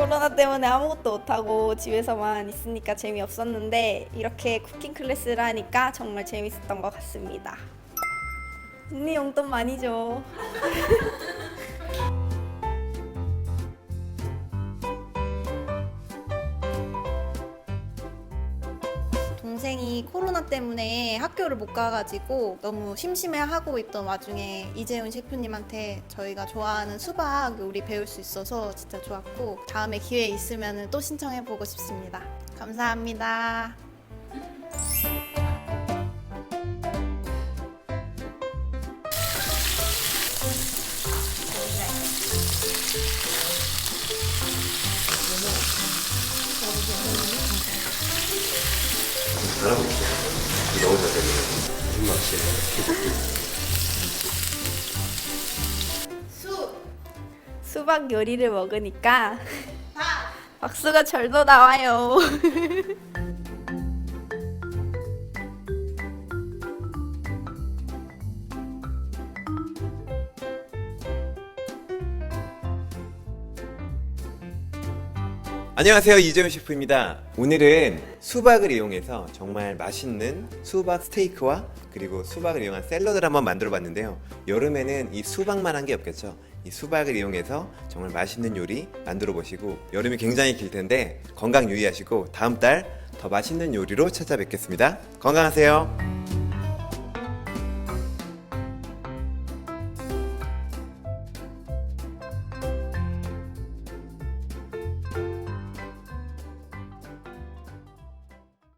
코로나 때문에 아무것도 못하고 집에서만 있으니까 재미없었는데 이렇게 쿠킹 클래스를 하니까 정말 재밌었던 것 같습니다. 언니 용돈 많이 줘. 동생이 코로나 때문에 학교를 못 가가지고 너무 심심해하고 있던 와중에 이재훈 셰프님한테 저희가 좋아하는 수박 요리 배울 수 있어서 진짜 좋았고 다음에 기회 있으면 또 신청해보고 싶습니다. 감사합니다. 잘하고 있어. 너무 잘되네 무슨 맛이야? 수 수박 요리를 먹으니까 박수가 절도 나와요. 안녕하세요 이재훈 셰프입니다. 오늘은 수박을 이용해서 정말 맛있는 수박 스테이크와 그리고 수박을 이용한 샐러드를 한번 만들어 봤는데요. 여름에는 이 수박만 한 게 없겠죠. 이 수박을 이용해서 정말 맛있는 요리 만들어 보시고 여름이 굉장히 길 텐데 건강 유의하시고 다음 달 더 맛있는 요리로 찾아뵙겠습니다. 건강하세요.